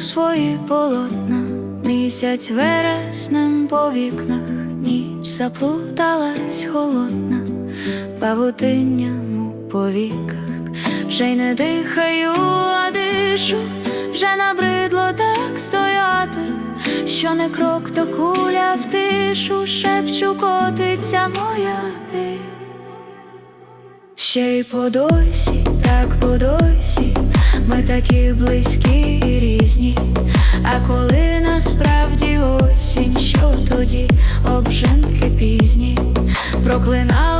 свої полотна, місяць вереснем по вікнах, ніч заплуталась холодна, павутинням у повіках, вже й не дихаю, а дишу, вже набридло так стояти, що не крок, то куля в тишу, шепчу, котиться моя ти. Ще й по досі, так по досі, ми такі близькі і різні. А коли насправді осінь, що тоді обжинки пізні, проклинали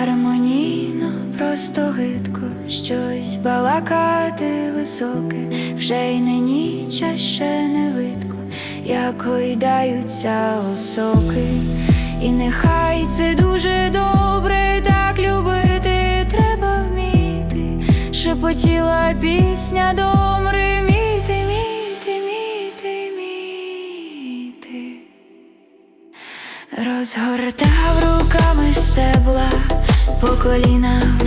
Гармонійно, просто гидко, щось балакати високе, вже й не ніч, а ще не видко, як гойдаються осоки, і нехай це дуже добре, так любити. Треба вміти, шепотіла пісня міти. Розгортав руками стебла по